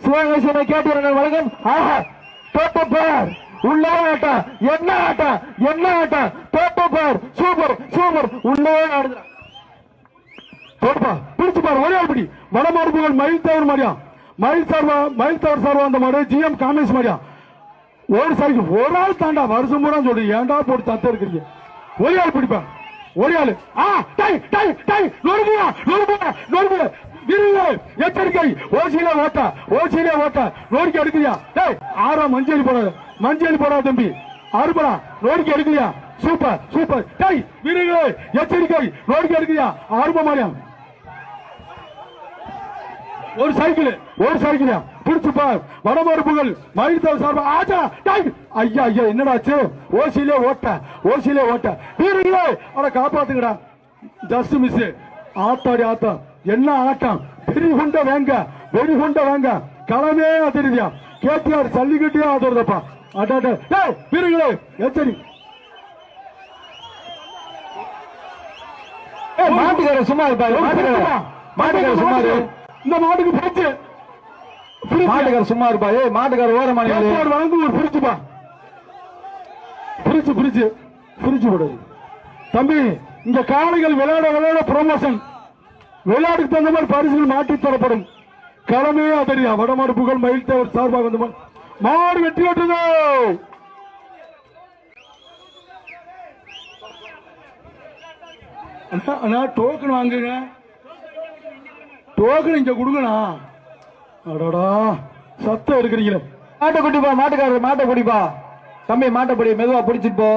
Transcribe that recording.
சிவகேஸ்வரை கேட்டு வழங்கும் ஆஹா தோட்ட பார். உள்ளே ஆட்டம். என்ன ஆட்டம்? என்ன ஆட்டம்? தோப்பு பார். Super super. உள்ளே ஆடுகிறான் தோட்டப்பா பிடிச்சு பாரு ஒரே ஆள் பிடி மயில் தவறு மாதிரியா? மயில் சார்வா மயில் தவறு சார்வா அந்த மாதிரி ஜிஎம் காமேஷ் மாதிரியா? ஒரு சரிக்கு ஒரு ஆள் தாண்டா வருஷம் பூரா சொல்லி ஏன்டா போட்டு தத்து இருக்கிறீங்க? ஒரே ஆள் பிடிப்பேன் ஒரே ஆளு. ஆ டை டை டை. நொறுமையா நொறுமையா நொறுமையா எச்சரிக்கை. ஓசியில ஓட்ட ஓசியில ஓட்ட. நோடிக்கு எடுக்கலையா? டேய் ஆறா மஞ்சள் போடாத மஞ்சள் போடாத தம்பி. அறுபடா நோடிக்கு எடுக்கலையா? Super super. டேய் வீரர்களே எச்சரிக்கை. நோடிக்கு எடுக்கலையா? ஆறுபா மாரியா ஒரு சைக்கிள் ஒரு சைக்கிளா. பிடிச்சு பார். வடமறுப்புகள் மயில்தல் சார்பா. ஆச்சா டேய். ஐயா ஐயா என்னடாச்சு? ஓசியிலே ஓட்ட ஓசியிலே ஓட்ட. வீரர்களே அட காப்பாத்துங்கடா. ஜஸ்ட் மிஸ் ஆத்தாடி ஆட்டம் என்ன ஆட்டம்? வேங்க வெடிகுண்ட வேங்க. களமே அடாட வீரர்களே எச்சரி. மாட்டுக்கார சும்மா இருப்பாரு மாட்டுக்கார மாட்டுக்கார சும்மா இரு. இந்த மாட்டுக்கு பிடிச்சு. மாட்டுக்கார சும்மா இருப்பா. ஏய் மாட்டுக்கார ஓரமா நில்லு கேப்பார் வழங்கு ஒரு பிரிச்சுப்பா பிரிச்சு பிரிச்சு பிரிச்சு விடு தம்பி இங்க காளைகள் விளையாட விளையாட ப்ரொமோஷன் விளையாட்டுக்கு தகுந்த மாதிரி பரிசுகள் மாற்றி தரப்படும். கடமையே அதறியா வடமாடு புகழ் மயில் தேவர் சார்பாக வந்து மாடு வெற்றி பெற்றது அண்ணா, டோக்கன் வாங்குங்க. டோக்கன் இங்க கொடுங்கண்ணா. அடடா சத்தம் இருக்கிறீங்களே மாட்டை குடிப்பா மாட்டுக்காரர் மாட்டை குடிப்பா தம்பி மாட்டை பிடி மெதுவா பிடிச்சிட்டு போ.